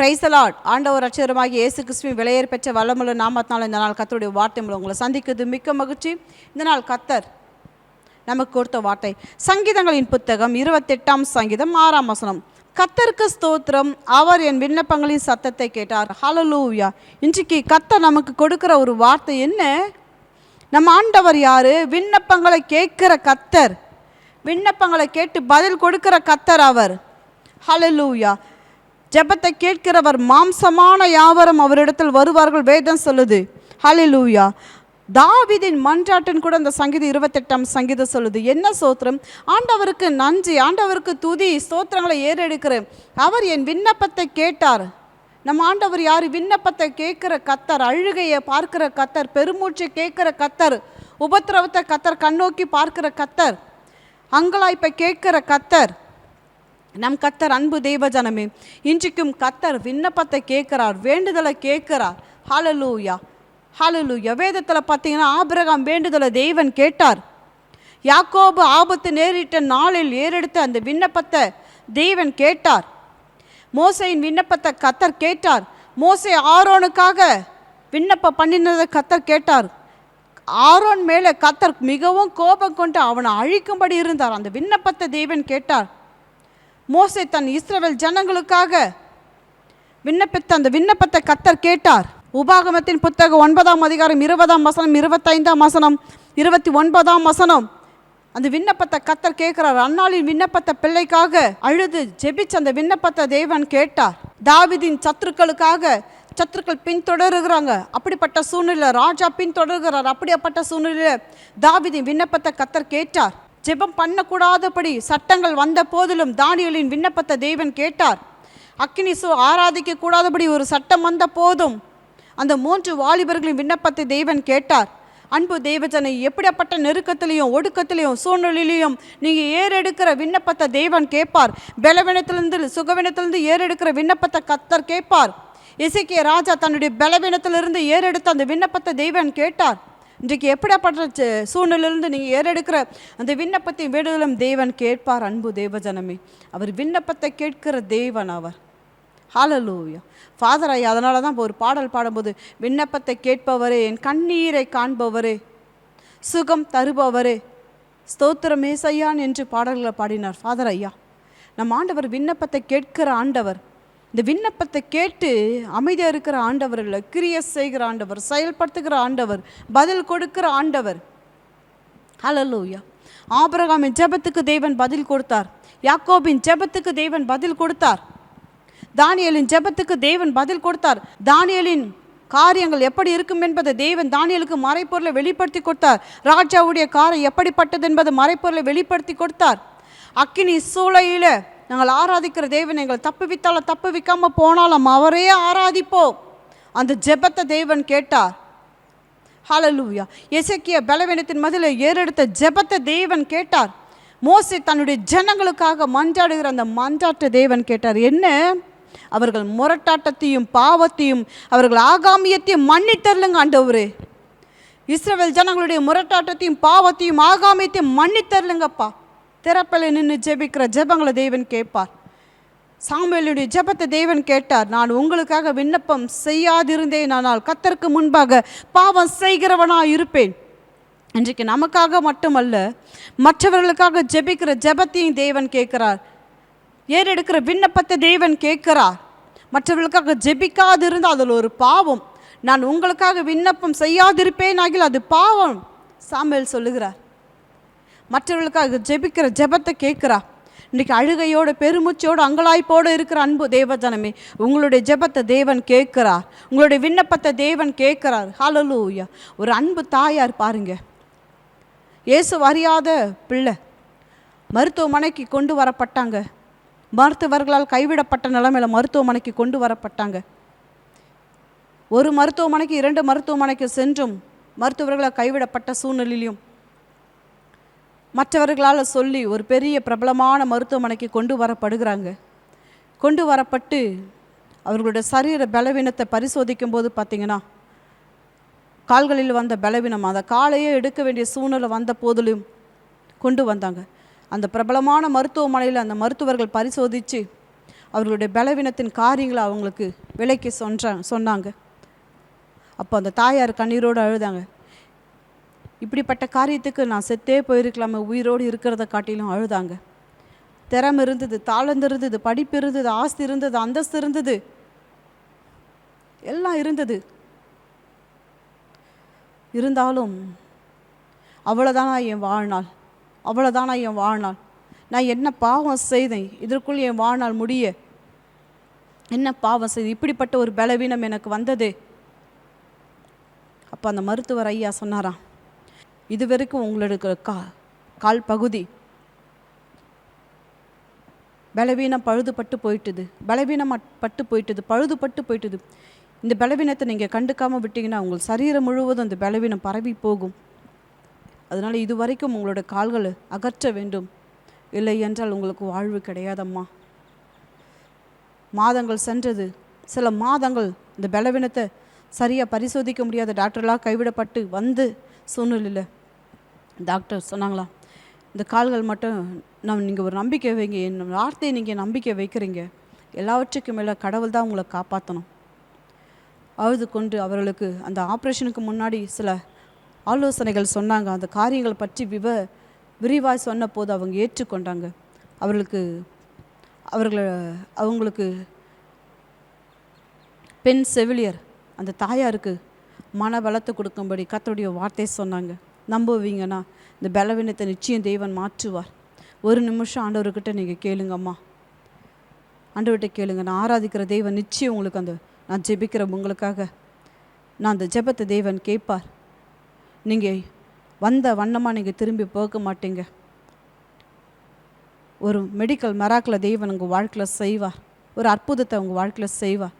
பிரைசலாட் ஆண்டவர் அச்சரமாகி இயேசு கிறிஸ்துவின் விலையேற பெற்ற வல்லமுள்ள நாமத்தினால் இந்த நாள் கத்தருடைய வார்த்தை மூலம் உங்களை சந்திக்கிறது. மிக்க மகிழ்ச்சி. இந்த நாள் கத்தர் நமக்கு கொடுத்த வார்த்தை. சங்கீதங்களின் புத்தகம் இருபத்தெட்டாம் சங்கீதம் ஆறாம் வசனம். கத்தருக்கு ஸ்தோத்திரம். அவர் என் விண்ணப்பங்களின் சத்தத்தை கேட்டார். ஹலலூவியா இன்றைக்கு கத்தர் நமக்கு கொடுக்குற ஒரு வார்த்தை என்ன? நம்ம ஆண்டவர் யார்? விண்ணப்பங்களை கேட்குற கத்தர் விண்ணப்பங்களை கேட்டு பதில் கொடுக்குற கத்தர் அவர். ஹலலூயா ஜெபத்தை கேட்கிறவர் மாம்சமான யாவரும் அவரிடத்தில் வருவார்கள் வேதம் சொல்லுது. ஹலிலூயா தாவிதின் மன்றாட்டன் கூட அந்த சங்கீதம் இருபத்தெட்டாம் சங்கீதம் சொல்லுது. என்ன சோத்திரம்? ஆண்டவருக்கு நன்றி ஆண்டவருக்கு துதி ஸ்தோத்திரங்களை ஏறெடுக்கிறேன். அவர் என் விண்ணப்பத்தை கேட்டார். நம்ம ஆண்டவர் யார்? விண்ணப்பத்தை கேட்குற கத்தர் அழுகையை பார்க்கிற கத்தர் பெருமூச்சை கேட்குற கத்தர் உபத்திரவத்தை கத்தர் கண்ணோக்கி பார்க்கிற கத்தர் அங்கலாய்ப்பை கேட்கிற கத்தர் நம் கத்தர் அன்பு தெய்வஜனமே இன்றைக்கும் கத்தர் விண்ணப்பத்தை கேட்கிறார் வேண்டுதலை கேட்கிறார். ஹலலூயா ஹலலூயா வேதத்தில் பார்த்தீங்கன்னா ஆபிரகாம் வேண்டுதலை தெய்வன் கேட்டார். யாக்கோபு ஆபத்து நேரிட்ட நாளில் ஏறெடுத்த அந்த விண்ணப்பத்தை தெய்வன் கேட்டார். மோசையின் விண்ணப்பத்தை கத்தர் கேட்டார். மோசை ஆரோனுக்காக விண்ணப்பம் பண்ணினதை கத்தர் கேட்டார். ஆரோன் மேலே கத்தர் மிகவும் கோபம் கொண்டு அவனை அழிக்கும்படி இருந்தார். அந்த விண்ணப்பத்தை தெய்வன் கேட்டார். மோசை தன் இஸ்ரவேல் ஜனங்களுக்காக விண்ணப்பித்த அந்த விண்ணப்பத்தை கத்தர் கேட்டார். உபாகமத்தின் புத்தகம் ஒன்பதாம் அதிகாரம் இருபதாம் வசனம் இருபத்தைந்தாம் வசனம் இருபத்தி ஒன்பதாம் வசனம். அந்த விண்ணப்பத்தை கத்தர் கேட்கிறார். அன்னாளின் விண்ணப்பத்தை பிள்ளைக்காக அழுது ஜெபிச்சு அந்த விண்ணப்பத்தை தேவன் கேட்டார். தாவிதின் சத்துருக்களுக்காக சத்துருக்கள் பின்தொடருகிறாங்க. அப்படிப்பட்ட சூழ்நிலை ராஜா பின்தொடர்கிறார். அப்படிப்பட்ட சூழ்நிலையில் தாவிதின் விண்ணப்பத்தை கத்தர் கேட்டார். ஜெபம் பண்ணக்கூடாதபடி சட்டங்கள் வந்த போதிலும் தானியலின் விண்ணப்பத்தை தேவன் கேட்டார். அக்கினிசு ஆராதிக்க கூடாதபடி ஒரு சட்டம் வந்த போதும் அந்த மூன்று வாலிபர்களின் விண்ணப்பத்தை தேவன் கேட்டார். அன்பு தேவஜனை எப்படிப்பட்ட நெருக்கத்திலையும் ஒடுக்கத்திலையும் சூழ்நிலையிலையும் நீங்கள் ஏறெடுக்கிற விண்ணப்பத்தை தேவன் கேட்பார். பலவீனத்திலிருந்து சுகவீனத்திலிருந்து ஏறெடுக்கிற விண்ணப்பத்தை கத்தர் கேட்பார். இசைக்கிய ராஜா தன்னுடைய பலவீனத்திலிருந்து ஏறெடுத்த அந்த விண்ணப்பத்தை தேவன் கேட்டார். இன்றைக்கு எப்படிப்பட்ட ச- சூழ்நிலையிலிருந்து நீங்கள் ஏறெடுக்கிற அந்த விண்ணப்பத்தை விடுதலும் தேவன் கேட்பார் அன்பு தேவஜனமே. அவர் விண்ணப்பத்தை கேட்கிற தேவன் அவர். ஹாலலூயா ஃபாதர் ஐயா அதனால தான் இப்போ ஒரு பாடல் பாடும்போது விண்ணப்பத்தை கேட்பவரே என் கண்ணீரை காண்பவரே சுகம் தருபவரே ஸ்தோத்திரமே செய்யான் என்று பாடல்களை பாடினார். ஃபாதர் ஐயா நம் ஆண்டவர் விண்ணப்பத்தை கேட்கிற ஆண்டவர் இந்த விண்ணப்பத்தை கேட்டு அமைதியாக இருக்கிற ஆண்டவர் இல்லை செய்கிற ஆண்டவர் செயல்படுத்துகிற ஆண்டவர் பதில் கொடுக்கிற ஆண்டவர். ஹலலூயா ஆபிரகாமின் ஜெபத்துக்கு தேவன் பதில் கொடுத்தார். யாக்கோபின் ஜெபத்துக்கு தேவன் பதில் கொடுத்தார். தானியலின் ஜெபத்துக்கு தேவன் பதில் கொடுத்தார். தானியலின் காரியங்கள் எப்படி இருக்கும் என்பதை தேவன் தானியலுக்கு மறைப்பொருளை வெளிப்படுத்தி கொடுத்தார். ராஜாவுடைய காரை எப்படிப்பட்டது என்பதை மறைப்பொருளை வெளிப்படுத்தி கொடுத்தார். அக்கினி சூளையில நாங்கள் ஆராதிக்கிற தேவன் எங்களை தப்புவித்தாலும் தப்புவிக்காமல் போனாலும் அவரே ஆராதிப்போம். அந்த ஜெபத்தை தேவன் கேட்டார். ஹலலூயா எசேக்கிய பலவீனத்தின் மதில ஏறெடுத்த ஜெபத்தை தேவன் கேட்டார். மோசி தன்னுடைய ஜனங்களுக்காக மன்றாடுகிற அந்த மஞ்சாட்ட தேவன் கேட்டார். என்ன? அவர்கள் முரட்டாட்டத்தையும் பாவத்தையும் அவர்கள் ஆகாமியத்தையும் மன்னித்தரலுங்க ஆண்டவரே. இஸ்ரவேல் ஜனங்களுடைய முரட்டாட்டத்தையும் பாவத்தையும் ஆகாமியத்தையும் மன்னித்தரலுங்கப்பா திறப்பில் நின்று ஜெபிக்கிற ஜெபங்களை தேவன் கேட்பார். சாமுவேலுடைய ஜெபத்தை தேவன் கேட்டார். நான் உங்களுக்காக விண்ணப்பம் செய்யாதிருந்தேன் ஆனால் கத்தருக்கு முன்பாக பாவம் செய்கிறவனாக இருப்பேன். இன்றைக்கு நமக்காக மட்டுமல்ல மற்றவர்களுக்காக ஜெபிக்கிற ஜெபத்தையும் தேவன் கேட்கிறார். ஏறெடுக்கிற விண்ணப்பத்தை தேவன் கேட்கிறார். மற்றவர்களுக்காக ஜெபிக்காதிருந்தால் அதில் ஒரு பாவம். நான் உங்களுக்காக விண்ணப்பம் செய்யாதிருப்பேன் ஆகில் அது பாவம் சாமுவேல் சொல்லுகிறார். மற்றவர்களுக்காக ஜெபிக்கிற ஜெபத்தை கேட்குறா. இன்னைக்கு அழுகையோட பெருமூச்சோடு அங்கலாய்ப்போடு இருக்கிற அன்பு தேவஜனமே உங்களுடைய ஜெபத்தை தேவன் கேட்கிறார் உங்களுடைய விண்ணப்பத்தை தேவன் கேட்கிறார். ஹலலூயா ஒரு அன்பு தாயார் பாருங்க. இயேசு அறியாத பிள்ளை. மருத்துவமனைக்கு கொண்டு வரப்பட்டாங்க. மருத்துவர்களால் கைவிடப்பட்ட நிலைமையில் மருத்துவமனைக்கு கொண்டு வரப்பட்டாங்க. ஒரு மருத்துவமனைக்கு இரண்டு மருத்துவமனைக்கு சென்றும் மருத்துவர்களால் கைவிடப்பட்ட சூழ்நிலையிலும் மற்றவர்களால் சொல்லி ஒரு பெரிய பிரபலமான மருத்துவமனைக்கு கொண்டு வரப்படுகிறாங்க. கொண்டு வரப்பட்டு அவர்களுடைய சரீர பலவீனத்தை பரிசோதிக்கும் போது பார்த்தீங்கன்னா கால்களில் வந்த பலவீனம் அந்த காலையே எடுக்க வேண்டிய சூழ்நிலை வந்த போதிலும் கொண்டு வந்தாங்க. அந்த பிரபலமான மருத்துவமனையில் அந்த மருத்துவர்கள் பரிசோதித்து அவர்களுடைய பலவீனத்தின் காரியங்களை அவங்களுக்கு விலைக்கு சொன்ன சொன்னாங்க. அப்போ அந்த தாயார் கண்ணீரோடு அழுதாங்க. இப்படிப்பட்ட காரியத்துக்கு நான் செத்தே போயிருக்கலாமே உயிரோடு இருக்கிறத காட்டிலும் அழுதாங்க. திறமை இருந்தது தாளந்து இருந்தது படிப்பு இருந்தது ஆஸ்தி இருந்தது அந்தஸ்து இருந்தது. எல்லாம் இருந்தது. இருந்தாலும் அவ்வளோதானா என் வாழ்நாள்? அவ்வளோதானா என் வாழ்நாள்? நான் என்ன பாவம் செய்தேன்? இதற்குள் என் வாழ்நாள் முடிய என்ன பாவம் செய்து இப்படிப்பட்ட ஒரு பலவீனம் எனக்கு வந்ததே. அப்போ அந்த மருத்துவர் ஐயா சொன்னாராம் இது வரைக்கும் உங்களுக்கு கா கால் பகுதி பலவீனம் பழுதுபட்டு போயிட்டுது. பலவீனம் பட்டு போயிட்டுது. பழுதுபட்டு போயிட்டுது. இந்த பலவீனத்தை நீங்கள் கண்டுக்காமல் விட்டிங்கன்னா உங்கள் சரீரம் முழுவதும் அந்த பலவீனம் பரவி போகும். அதனால் இது வரைக்கும் உங்களோட கால்களை அகற்ற வேண்டும். இல்லை என்றால் உங்களுக்கு வாழ்வு கிடையாதம்மா. மாதங்கள் சென்றது. சில மாதங்கள் இந்த பலவீனத்தை சரியாக பரிசோதிக்க முடியாத டாக்டர்லாம் கைவிடப்பட்டு வந்து சூழ்நிலையில் டாக்டர் சொன்னாங்களா இந்த கால்கள் மட்டும் நம் நீங்கள் ஒரு நம்பிக்கை வைங்க என் வார்த்தையை நீங்கள் நம்பிக்கை வைக்கிறீங்க. எல்லாவற்றுக்கும் மேலே கடவுள் தான் உங்களை காப்பாற்றணும் அழுது கொண்டு அவர்களுக்கு அந்த ஆப்ரேஷனுக்கு முன்னாடி சில ஆலோசனைகள் சொன்னாங்க. அந்த காரியங்கள் பற்றி விவ விரிவாய் சொன்ன போது அவங்க ஏற்றுக்கொண்டாங்க. அவர்களுக்கு அவர்களை அவங்களுக்கு பெண் செவிலியர் அந்த தாயாருக்கு மன பலத்தை கொடுக்கும்படி கத்தருடைய வார்த்தை சொன்னாங்க. நம்புவீங்கன்னா இந்த பலவீனத்தை நிச்சயம் தேவன் மாற்றுவார். ஒரு நிமிஷம் ஆண்டவர்கிட்ட நீங்கள் கேளுங்கம்மா. ஆண்டவர்கிட்ட கேளுங்க. நான் ஆராதிக்கிற தெய்வன் நிச்சயம் உங்களுக்கு அந்த நான் ஜெபிக்கிற உங்களுக்காக. நான் அந்த ஜெபத்தை தேவன் கேட்பார். நீங்கள் வந்த வண்ணமாக நீங்கள் திரும்பி போக மாட்டீங்க. ஒரு மெடிக்கல் மராக்கில் தெய்வன் உங்கள் வாழ்க்கையில் செய்வார். ஒரு அற்புதத்தை உங்கள் வாழ்க்கையில் செய்வார்.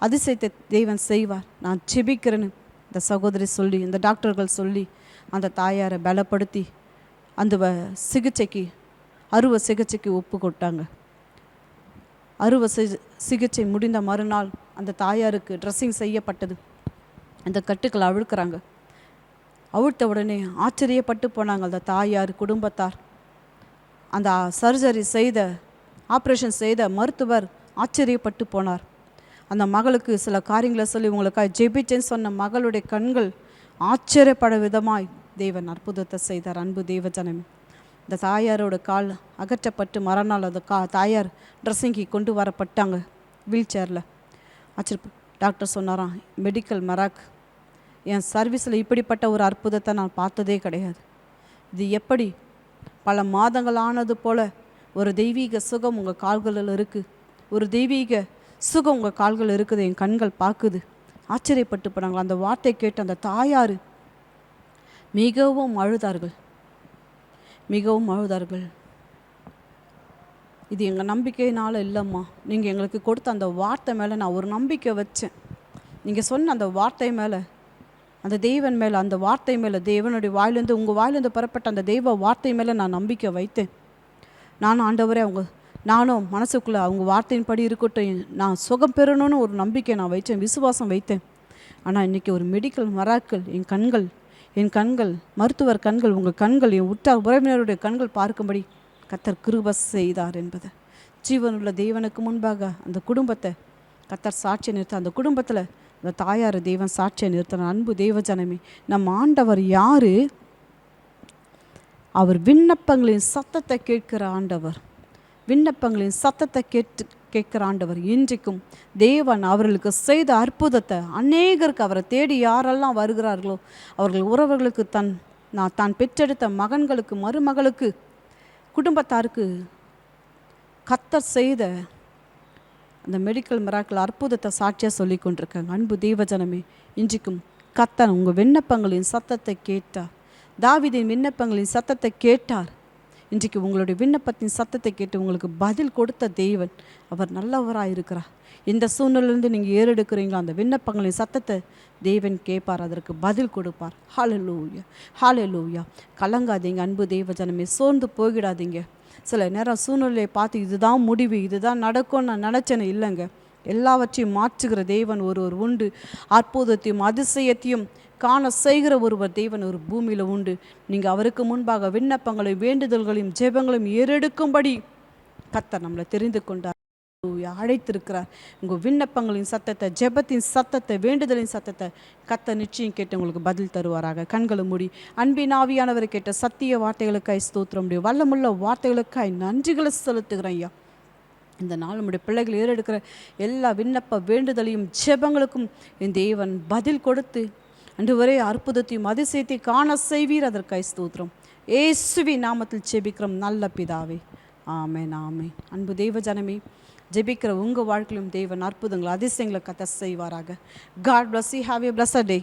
அதிசயத்தை தெய்வன் செய்வார். நான் ஜெபிக்கிறேன்னு இந்த சகோதரி சொல்லி இந்த டாக்டர்கள் சொல்லி அந்த தாயாரை பலப்படுத்தி அந்த வ- சிகிச்சைக்கு அறுவை சிகிச்சைக்கு ஒப்பு கொட்டாங்க அறுவை சி- சிகிச்சை முடிந்த மறுநாள் அந்த தாயாருக்கு ட்ரெஸ்ஸிங் செய்யப்பட்டது. அந்த கட்டுக்களை அவிழ்க்கிறாங்க அவிழ்த்த உடனே ஆச்சரியப்பட்டு போனாங்க அந்த தாயார் குடும்பத்தார். அந்த சர்ஜரி செய்த ஆப்ரேஷன் செய்த மருத்துவர் ஆச்சரியப்பட்டு போனார். அந்த மகளுக்கு சில காரியங்களை சொல்லி உங்களுக்காக ஜெபிச்சேன்னு சொன்ன மகளுடைய கண்கள் ஆச்சரியப்பட விதமாய் தேவன் அற்புதத்தை செய்தார். அன்பு தேவ ஜனமே இந்த தாயாரோட கால் அகற்றப்பட்டு மறுநாள் அந்த கா தாயார் ட்ரெஸ்ஸிங்கி கொண்டு வரப்பட்டாங்க வீல் சேரில் ஆச்சரிய டாக்டர் சொன்னாராம் மெடிக்கல் மராக் என் சர்வீஸில் இப்படிப்பட்ட ஒரு அற்புதத்தை நான் பார்த்ததே கிடையாது. இது எப்படி? பல மாதங்கள் ஆனது போல் ஒரு தெய்வீக சுகம் உங்கள் கால்களில் இருக்குது ஒரு தெய்வீக சுகம் உங்கள் கால்கள் இருக்குது என் கண்கள் பார்க்குது. ஆச்சரியப்பட்டு போனாங்க. அந்த வார்த்தை கேட்டு அந்த தாயார் மிகவும் அழுதார்கள். மிகவும் அழுதார்கள். இது எங்கள் நம்பிக்கையினால் இல்லைம்மா. நீங்கள் எங்களுக்கு கொடுத்த அந்த வார்த்தை மேலே நான் ஒரு நம்பிக்கை வச்சேன். நீங்கள் சொன்ன அந்த வார்த்தை மேலே அந்த தெய்வன் மேலே அந்த வார்த்தை மேலே தேவனுடைய வாயிலேருந்து உங்கள் வாயிலேருந்து பெறப்பட்ட அந்த தெய்வ வார்த்தை மேலே நான் நம்பிக்கை வைத்தேன். நானும் ஆண்டவரே அவங்க நானும் மனசுக்குள்ளே அவங்க வார்த்தையின்படி இருக்கட்டும் நான் சுகம் பெறணும்னு ஒரு நம்பிக்கை நான் வைத்தேன் விசுவாசம் வைத்தேன். ஆனால் இன்றைக்கி ஒரு மெடிக்கல் மராக்கள் என் கண்கள் என் கண்கள் மருத்துவர் கண்கள் உங்கள் கண்கள் என் உற்றார் உறவினருடைய கண்கள் பார்க்கும்படி கத்தர் கிருப செய்தார் என்பதை. ஜீவனுள்ள தேவனுக்கு முன்பாக அந்த குடும்பத்தை கத்தர் சாட்சியை நிறுத்த அந்த குடும்பத்தில் அந்த தாயார் தெய்வன் சாட்சியை நிறுத்தின அன்பு தெய்வஜனமே ஜனமே ஆண்டவர் யார்? அவர் விண்ணப்பங்களின் சத்தத்தை கேட்கிற ஆண்டவர். விண்ணப்பங்களின் சத்தத்தை கேட்டு கேட்கிற ஆண்டவர் இன்றைக்கும் தேவன் அவர்களுக்கு செய்த அற்புதத்தை அநேகருக்கு அவரை தேடி யாரெல்லாம் வருகிறார்களோ அவர்கள் உறவுகளுக்கு தன் நான் தான் பெற்றெடுத்த மகன்களுக்கு மருமகளுக்கு குடும்பத்தாருக்கு கத்தர் செய்த அந்த மெடிக்கல் மிராக்கள் அற்புதத்தை சாட்சியாக சொல்லி கொண்டிருக்காங்க. அன்பு தேவஜனமே இன்றைக்கும் கத்தன் உங்கள் விண்ணப்பங்களின் சத்தத்தை கேட்டார். தாவிதின் விண்ணப்பங்களின் சத்தத்தை கேட்டார். இன்றைக்கு உங்களுடைய விண்ணப்பத்தின் சத்தத்தை கேட்டு உங்களுக்கு பதில் கொடுத்த தெய்வன் அவர் நல்லவராக இருக்கிறார் எந்த சூழ்நிலையிலேருந்து நீங்கள் ஏறெடுக்கிறீங்களோ அந்த விண்ணப்பங்களின் சத்தத்தை தேவன் கேட்பார் அதற்கு பதில் கொடுப்பார். ஹாலலூயா ஹாலலூயா கலங்காதீங்க அன்பு தெய்வ ஜனமே சோர்ந்து போயிடாதீங்க சில நேரம் சூழ்நிலையை பார்த்து இதுதான் முடிவு இதுதான் நடக்கும்னு நான் நினச்சேன்னு இல்லைங்க. எல்லாவற்றையும் மாற்றுகிற தேவன் ஒருவர் உண்டு. அற்புதத்தையும் அதிசயத்தையும் காண செய்கிற ஒருவர் தேவன் ஒரு பூமியில் உண்டு. நீங்கள் அவருக்கு முன்பாக விண்ணப்பங்களையும் வேண்டுதல்களையும் ஜெபங்களையும் ஏறெடுக்கும்படி கத்தர் நம்மளை தெரிந்து கொண்டார். அழைத்திருக்கிறார். உங்கள் விண்ணப்பங்களின் சத்தத்தை ஜெபத்தின் சத்தத்தை வேண்டுதலின் சத்தத்தை கத்த நிச்சயம் கேட்டு உங்களுக்கு பதில் தருவாராக. கண்களை மூடி அன்பின் ஆவியானவர் கேட்ட சத்திய வார்த்தைகளுக்காய் ஸ்தோத்திரம். முடியும் வல்லமுள்ள வார்த்தைகளுக்காய் நன்றிகளை செலுத்துகிறேன் ஐயா. இந்த நாள் நம்முடைய பிள்ளைகள் ஏறெடுக்கிற எல்லா விண்ணப்ப வேண்டுதலையும் ஜெபங்களுக்கும் என் தேவன் பதில் கொடுத்து அன்று வரை அற்புதத்தையும் அதிசயத்தை காண செய்வீர் அதற்காய் ஸ்தோத்திரம். ஏசுவி நாமத்தில் ஜெபிக்கிறோம் நல்ல பிதாவே. ஆமே நாமே அன்பு தெய்வ ஜனமே ஜெபிக்கிற உங்கள் வாழ்க்கையிலும் தேவன் அற்புதங்கள் அதிசயங்களை கத்த செய்வாராக. God bless you have a blessed day